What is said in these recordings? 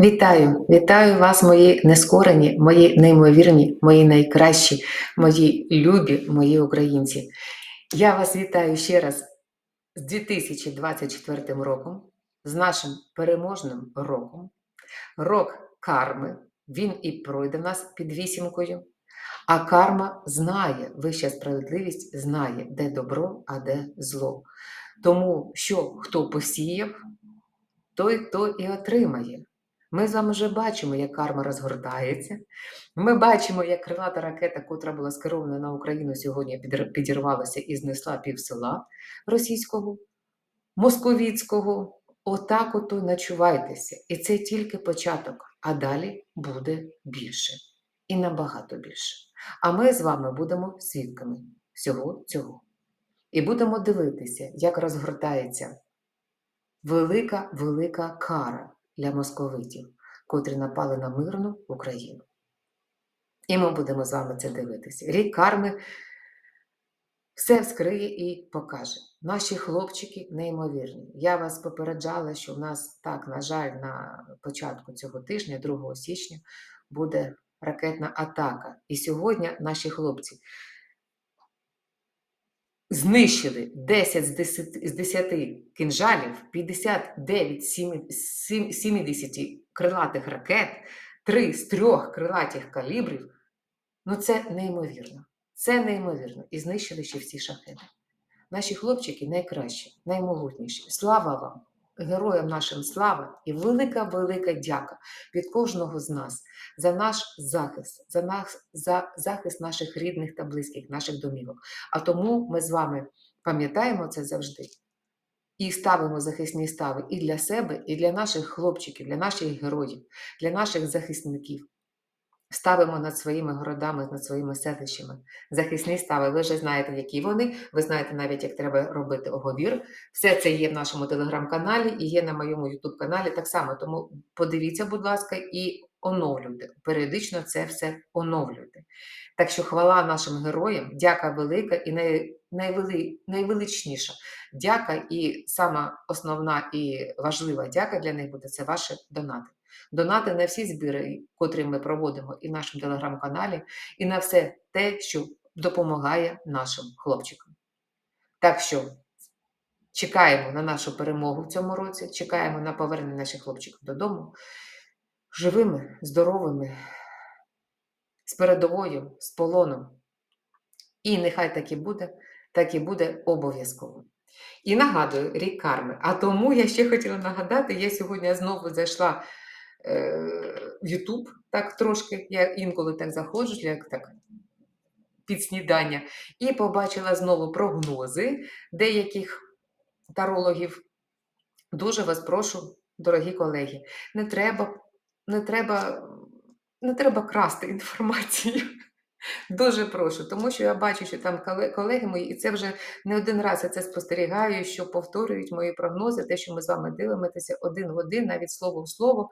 Вітаю, вітаю вас, мої нескорені, мої неймовірні, мої найкращі, мої любі, мої українці. Я вас вітаю ще раз з 2024 роком, з нашим переможним роком. Рок карми. Він і пройде в нас під вісімкою. А карма знає, вища справедливість знає, де добро, а де зло. Тому що хто посіяв, той то і отримає. Ми з вами вже бачимо, як карма розгортається. Ми бачимо, як крилата ракета, котра була скерована на Україну сьогодні, підірвалася і знесла пів села російського, московіцького. Отак ото начувайтеся. І це тільки початок, а далі буде більше. І набагато більше. А ми з вами будемо свідками всього цього. І будемо дивитися, як розгортається велика, велика кара для московитів, котрі напали на мирну Україну. І ми будемо з вами це дивитися. Рік карми все вскриє і покаже. Наші хлопчики неймовірні. Я вас попереджала, що в нас так, на жаль, на початку цього тижня, 2 січня, буде ракетна атака. І сьогодні наші хлопці знищили 10 з 10, з 10 кінжалів, 59 з сімі- сім- 70 крилатих ракет, 3 з 3 крилатих калібрів. Ну це неймовірно. Це неймовірно. І знищили ще всі шахеди. Наші хлопчики найкращі, наймогутніші. Слава вам, героям нашим слава і велика, велика дяка від кожного з нас за наш захист, за, нас, за захист наших рідних та близьких, наших домівок. А тому ми з вами пам'ятаємо це завжди і ставимо захисні стави і для себе, і для наших хлопчиків, для наших героїв, для наших захисників. Ставимо над своїми городами, над своїми селищами. Захисні стави, ви вже знаєте, які вони. Ви знаєте навіть, як треба робити оговір. Все це є в нашому телеграм-каналі і є на моєму ютуб-каналі так само. Тому подивіться, будь ласка, і оновлюйте. Періодично це все оновлюйте. Так що хвала нашим героям, дяка велика і най, найвели, найвеличніша дяка, і сама основна і важлива дяка для них буде це ваші донати. Донати на всі збіри, котрі ми проводимо і в нашому телеграм-каналі, і на все те, що допомагає нашим хлопчикам. Так що чекаємо на нашу перемогу в цьому році, чекаємо на повернення наших хлопчиків додому живими, здоровими, з передовою, з полоном. І нехай так і буде, так і буде обов'язково. І нагадую, рік карми. А тому я ще хотіла нагадати, я сьогодні знову зайшла е, в Ютуб, так трошки, я інколи так заходжу, як так під снідання, і побачила знову прогнози деяких тарологів. Дуже вас прошу, дорогі колеги, не треба, не треба, не треба красти інформацію. Дуже прошу, тому що я бачу, що там колеги мої, і це вже не один раз я це спостерігаю, що повторюють мої прогнози, те, що ми з вами дивимося один в один, навіть слово в слово.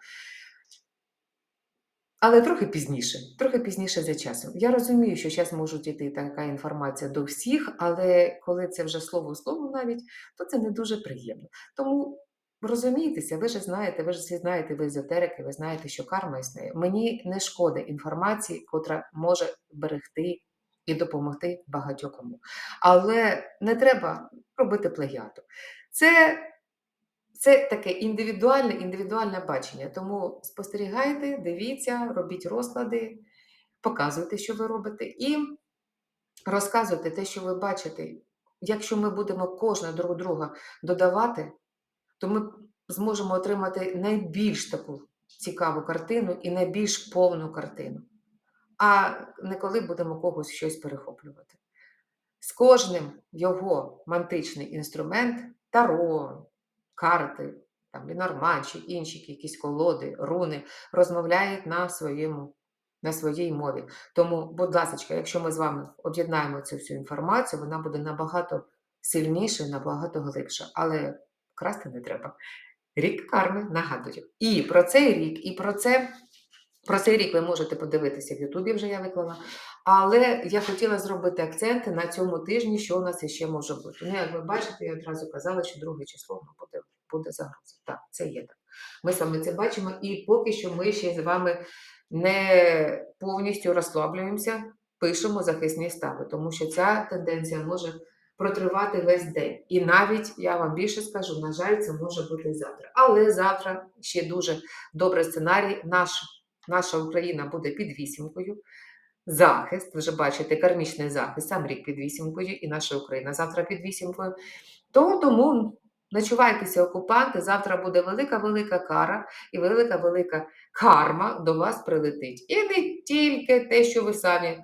Але трохи пізніше, трохи пізніше за часом. Я розумію, що зараз можуть йти така інформація до всіх, але коли це вже слово в слово навіть, то це не дуже приємно. Тому розумійтеся, ви ж знаєте, ви ж всі знаєте, ви езотерики, ви знаєте, що карма існує. Мені не шкода інформації, котра може берегти і допомогти багатьокому. Але не треба робити плагіату. Це це таке індивідуальне, індивідуальне бачення. Тому спостерігайте, дивіться, робіть розклади, показуйте, що ви робите, і розказуйте те, що ви бачите. Якщо ми будемо кожного друг друга додавати, то ми зможемо отримати найбільш таку цікаву картину і найбільш повну картину. А не коли будемо когось щось перехоплювати. З кожним його мантичний інструмент таро, карти, там, Лінорман чи інші якісь колоди, руни розмовляють на, своєму, на своїй мові. Тому, будь ласка, якщо ми з вами об'єднаємо цю всю інформацію, вона буде набагато сильніша, набагато глибша. Але красти не треба. Рік карми нагадую. І про цей рік, і про це. Про цей рік ви можете подивитися в Ютубі, вже я виклала. Але я хотіла зробити акценти на цьому тижні, що у нас іще може бути. Ну, як ви бачите, я одразу казала, що друге число буде, буде загроза. Так, це є так. Ми саме це бачимо, і поки що ми ще з вами не повністю розслаблюємося, пишемо захисні стави, тому що ця тенденція може протривати весь день. І навіть я вам більше скажу, на жаль, це може бути завтра. Але завтра ще дуже добрий сценарій. Наш, наша Україна буде під вісімкою. Захист, ви вже бачите, кармічний захист, сам рік під вісімкою, і наша Україна завтра під вісімкою. То тому начувайтеся, окупанти, завтра буде велика-велика кара і велика-велика карма до вас прилетить. І не тільки те, що ви самі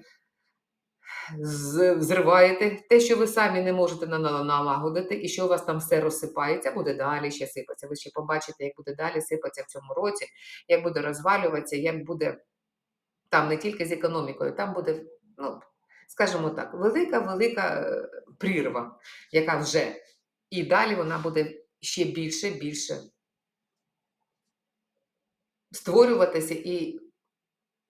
зриваєте, те, що ви самі не можете на- на- налагодити, і що у вас там все розсипається, буде далі ще сипатися. Ви ще побачите, як буде далі сипатися в цьому році, як буде розвалюватися, як буде там не тільки з економікою, там буде, ну, скажімо так, велика-велика е, прірва, яка вже. І далі вона буде ще більше, більше створюватися і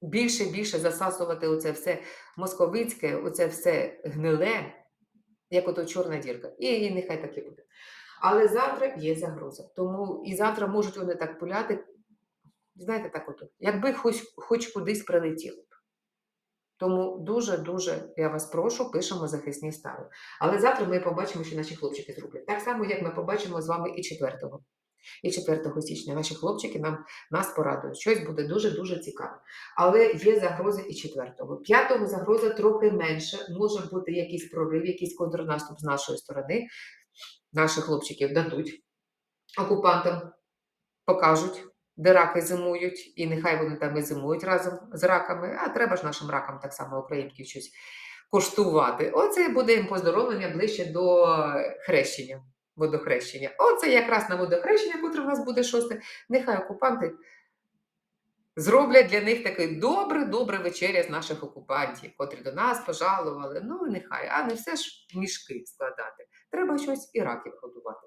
більше, більше засасувати оце все московицьке, оце все гниле, як ото чорна дірка. І, і нехай так і буде. Але завтра є загроза. Тому і завтра можуть вони так пуляти, знаєте, так ото, якби хоч, хоч кудись прилетіло. Тому дуже-дуже я вас прошу, пишемо захисні стави. Але завтра ми побачимо, що наші хлопчики зроблять. Так само, як ми побачимо з вами і 4-го. І 4 січня наші хлопчики нам нас порадують. Щось буде дуже-дуже цікаве. Але є загрози і 4-го. 5-го загроза трохи менше. Може бути якийсь прорив, якийсь контрнаступ з нашої сторони. Наших хлопчиків дадуть окупантам, покажуть, де раки зимують, і нехай вони там і зимують разом з раками. А треба ж нашим ракам так само українків щось коштувати. Оце буде їм поздоровлення ближче до хрещення водохрещення. Оце якраз на водохрещення, котре в нас буде шосте. Нехай окупанти зроблять для них такий добре-добре вечеря з наших окупантів, котрі до нас пожалували. Ну, нехай, а не все ж мішки складати. Треба щось і раків годувати.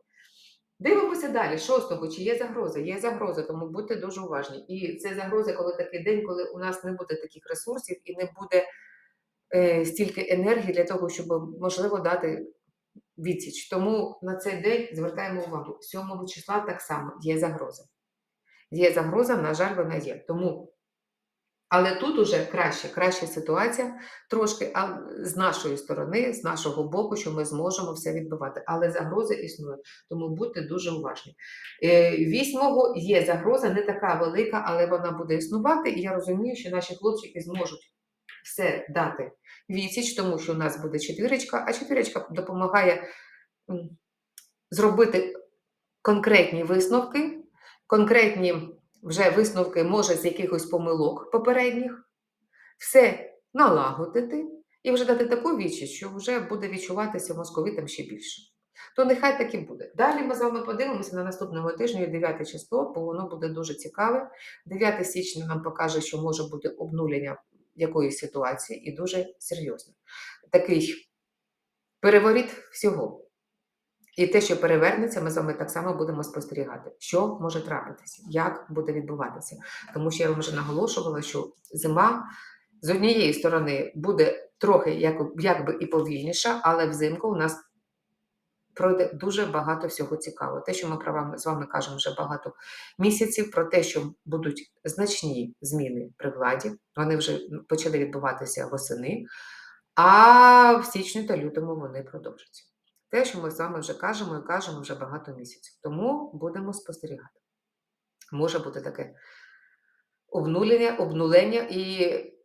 Дивимося далі, шостого, чи є загроза? Є загроза, тому будьте дуже уважні. І це загроза, коли такий день, коли у нас не буде таких ресурсів і не буде е, стільки енергії для того, щоб можливо дати відсіч. Тому на цей день звертаємо увагу. 7 числа так само є загроза. Є загроза, на жаль, вона є. Тому, але тут уже краще, краща ситуація трошки а з нашої сторони, з нашого боку, що ми зможемо все відбивати. Але загроза існує, тому будьте дуже уважні. Е, Вісьмого є загроза, не така велика, але вона буде існувати. І я розумію, що наші хлопчики зможуть все дати відсіч, тому що у нас буде четвірочка, а четвірочка допомагає зробити конкретні висновки, конкретні вже висновки може з якихось помилок попередніх, все налагодити і вже дати таку відсіч, що вже буде відчуватися московитам ще більше. То нехай так і буде. Далі ми з вами подивимося на наступному тижні, 9 число, бо воно буде дуже цікаве. 9 січня нам покаже, що може бути обнулення якоїсь ситуації і дуже серйозно. Такий переворіт всього. І те, що перевернеться, ми з вами так само будемо спостерігати, що може трапитися, як буде відбуватися. Тому що я вам вже наголошувала, що зима з однієї сторони буде трохи як, якби і повільніша, але взимку у нас пройде дуже багато всього цікавого. Те, що ми про вам з вами кажемо вже багато місяців, про те, що будуть значні зміни при владі, вони вже почали відбуватися восени, а в січні та лютому вони продовжаться. Те, що ми з вами вже кажемо і кажемо вже багато місяців. Тому будемо спостерігати. Може бути таке обнулення, обнулення і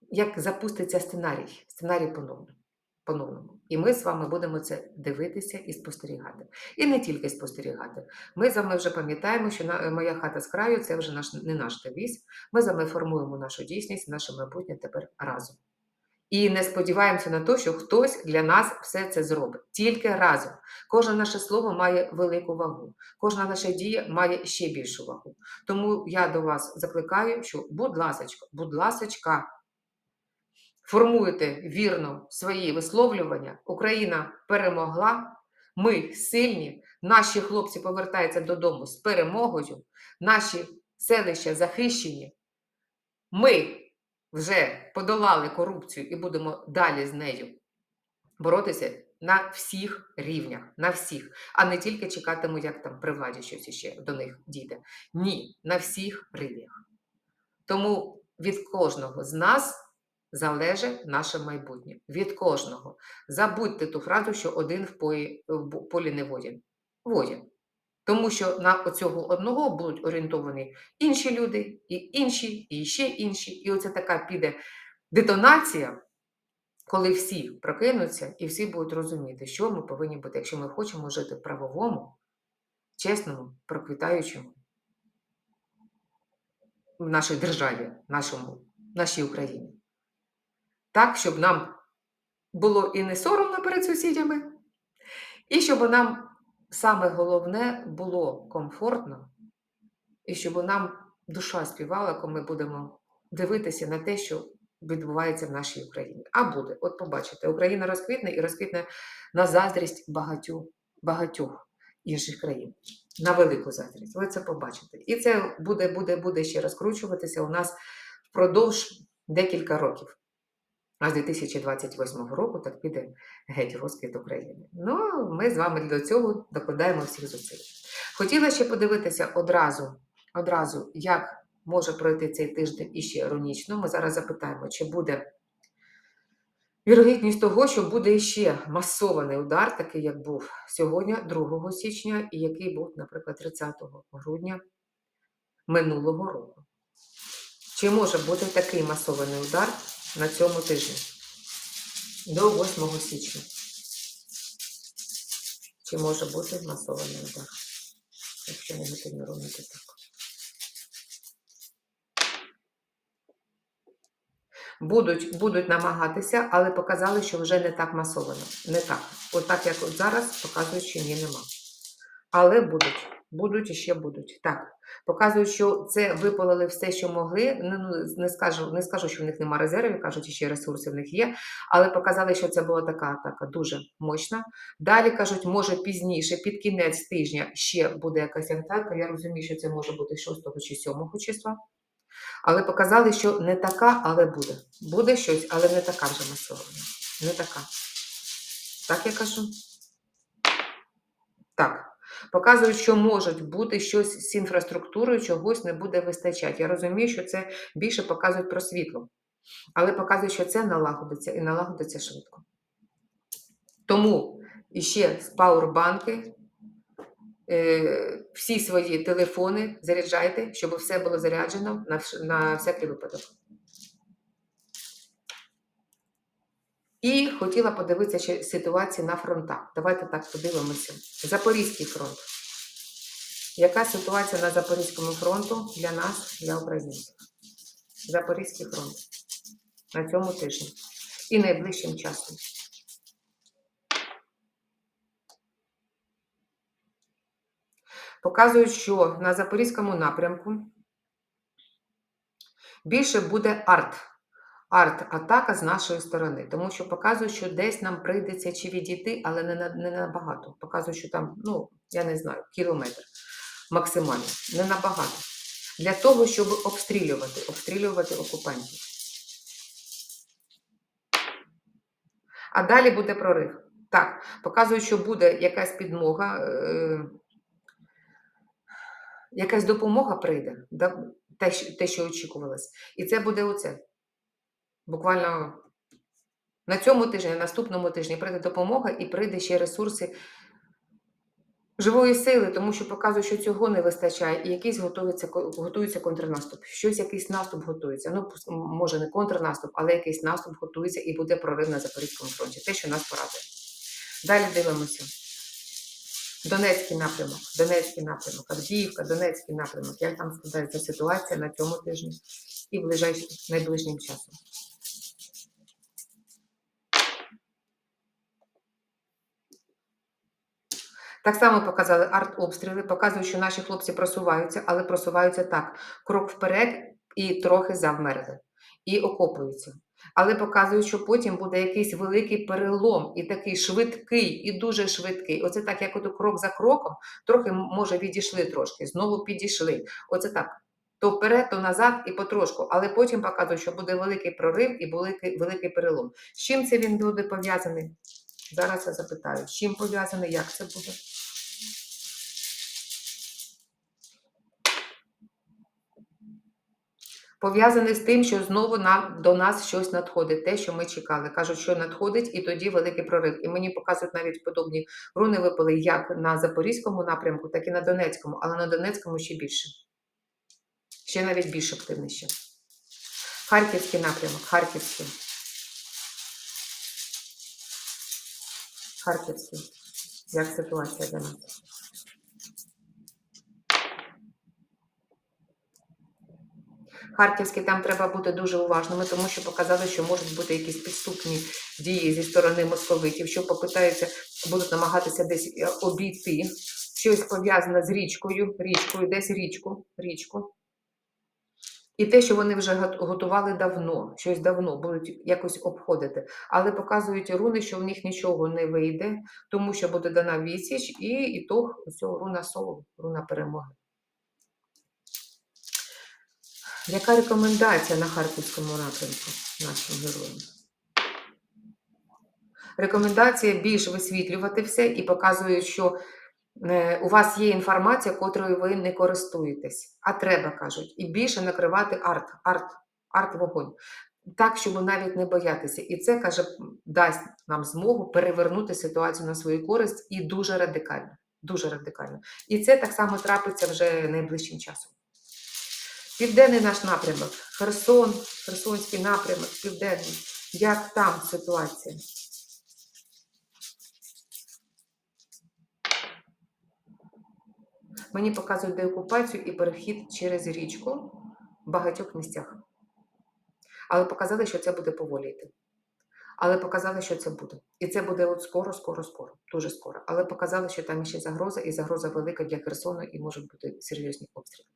як запуститься сценарій, сценарій по-новому. По-новому. І ми з вами будемо це дивитися і спостерігати. І не тільки спостерігати. Ми з вами вже пам'ятаємо, що на, моя хата з краю це вже наш, не наш девіз. Ми з вами формуємо нашу дійсність, наше майбутнє тепер разом. І не сподіваємося на те, що хтось для нас все це зробить. Тільки разом. Кожне наше слово має велику вагу, кожна наша дія має ще більшу вагу. Тому я до вас закликаю, що, будь ласочка, будь ласочка, формуйте вірно свої висловлювання. Україна перемогла. Ми сильні, наші хлопці повертаються додому з перемогою, наші селища захищені. Ми вже подолали корупцію і будемо далі з нею боротися на всіх рівнях, на всіх, а не тільки чекатиму, як там при владі щось іще до них дійде. Ні, на всіх рівнях. Тому від кожного з нас залежить наше майбутнє. Від кожного. Забудьте ту фразу, що один в полі, в полі не воїн. Воїн. Тому що на оцього одного будуть орієнтовані інші люди, і інші, і ще інші. І оце така піде детонація, коли всі прокинуться і всі будуть розуміти, що ми повинні бути, якщо ми хочемо жити в правовому, чесному, проквітаючому в нашій державі, нашому, нашій Україні. Так, щоб нам було і не соромно перед сусідями, і щоб нам саме головне було комфортно, і щоб нам душа співала, коли ми будемо дивитися на те, що відбувається в нашій Україні. А буде, от побачите, Україна розквітне і розквітне на заздрість багатьох, багатьох інших країн. На велику заздрість. Ви це побачите. І це буде, буде, буде ще розкручуватися у нас впродовж декілька років. А з 2028 року так піде геть розквіт України. Ну, ми з вами до цього докладаємо всіх зусиль. Хотіла ще подивитися одразу, одразу, як може пройти цей тиждень іще іронічно. Ми зараз запитаємо, чи буде вірогідність того, що буде ще масований удар, такий як був сьогодні, 2 січня, і який був, наприклад, 30 грудня минулого року. Чи може бути такий масований удар на цьому тижні до 8 січня? Чи може бути масований удар? Якщо негативно робити так. Будуть, будуть намагатися, але показали, що вже не так масовано. Не так. От як от зараз, показують, що ні, нема. Але будуть. Будуть і ще будуть. Так. Показують, що це випалили все, що могли. Ну, не, скажу, не скажу, що в них немає резервів, кажуть, ще ресурси в них є. Але показали, що це була така атака дуже мощна. Далі кажуть, може пізніше, під кінець тижня ще буде якась атака. Я розумію, що це може бути 6 чи 7 числа. Але показали, що не така, але буде. Буде щось, але не така вже масована. Не така. Так я кажу? Так. Показують, що можуть бути щось з інфраструктурою, чогось не буде вистачати. Я розумію, що це більше показують про світло. Але показують, що це налагодиться і налагодиться швидко. Тому іще з пауербанки, е, всі свої телефони заряджайте, щоб все було заряджено на всякий випадок. І хотіла подивитися ще ситуацію на фронтах. Давайте так подивимося. Запорізький фронт. Яка ситуація на Запорізькому фронту для нас, для українців? Запорізький фронт на цьому тижні і найближчим часом. Показують, що на Запорізькому напрямку більше буде арт. Арт-атака з нашої сторони, тому що показують, що десь нам прийдеться чи відійти, але не на не набагато. Показують, що там, ну, я не знаю, кілометр максимально, не набагато. Для того, щоб обстрілювати, обстрілювати окупантів. А далі буде прорив. Так, показують, що буде якась підмога, е, якась допомога прийде, те, що очікувалось. І це буде оце. Буквально на цьому тижні, на наступному тижні прийде допомога і прийде ще ресурси живої сили, тому що показує, що цього не вистачає, і якийсь готується, готується контрнаступ. Щось, якийсь наступ готується. Ну, може, не контрнаступ, але якийсь наступ готується і буде прорив на Запорізькому фронті. Те, що нас порадує. Далі дивимося. Донецький напрямок, Донецький напрямок, Авдіївка, Донецький напрямок. Як там складається ситуація на цьому тижні і ближайшим найближчим часом. Так само показали артобстріли, показують, що наші хлопці просуваються, але просуваються так: крок вперед і трохи завмерли, і окопуються. Але показують, що потім буде якийсь великий перелом, і такий швидкий, і дуже швидкий. Оце так, як ото крок за кроком, трохи може відійшли трошки, знову підійшли. Оце так. То вперед, то назад і потрошку, але потім показують, що буде великий прорив і великий, великий перелом. З чим це він буде пов'язаний? Зараз я запитаю, з чим пов'язане, як це буде? Пов'язане з тим, що знову нам, до нас щось надходить, те, що ми чекали. Кажуть, що надходить, і тоді великий прорив. І мені показують навіть подобні руни випали як на Запорізькому напрямку, так і на Донецькому, але на Донецькому ще більше. Ще навіть більш активніше. Харківський напрямок, Харківський. Харківський. Як ситуація для нас? Харківський там треба бути дуже уважними, тому що показали, що можуть бути якісь підступні дії зі сторони московитів, що попитаються, будуть намагатися десь е, обійти щось пов'язане з річкою, річкою, десь річку, річку. І те, що вони вже готували давно, щось давно, будуть якось обходити. Але показують руни, що в них нічого не вийде, тому що буде дана відсіч, і ітог цього руна соло, руна перемоги. Яка рекомендація на харківському напрямку нашим героям? Рекомендація більш висвітлювати все і показує, що е, у вас є інформація, котрою ви не користуєтесь, а треба, кажуть, і більше накривати арт, арт, арт-вогонь. Так, щоб навіть не боятися. І це, каже, дасть нам змогу перевернути ситуацію на свою користь і дуже радикально. Дуже радикально. І це так само трапиться вже найближчим часом. Південний наш напрямок, Херсон, Херсонський напрямок, Південний. Як там ситуація? Мені показують деокупацію і перехід через річку в багатьох місцях. Але показали, що це буде поволі йти. Але показали, що це буде. І це буде от скоро, скоро, скоро, дуже скоро. Але показали, що там ще загроза, і загроза велика для Херсону, і можуть бути серйозні обстріли.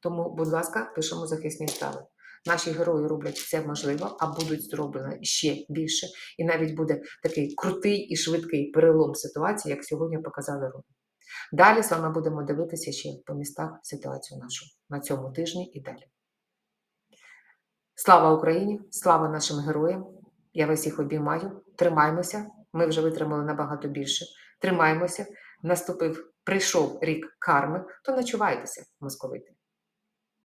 Тому, будь ласка, пишемо захисні staви. Наші герої роблять все можливе, а будуть зроблено ще більше. І навіть буде такий крутий і швидкий перелом ситуації, як сьогодні показали руни. Далі з вами будемо дивитися ще по містах ситуацію нашу на цьому тижні і далі. Слава Україні! Слава нашим героям! Я вас всіх обіймаю. Тримаймося. Ми вже витримали набагато більше. Тримаймося. Наступив, прийшов рік карми, то начувайтеся, московити.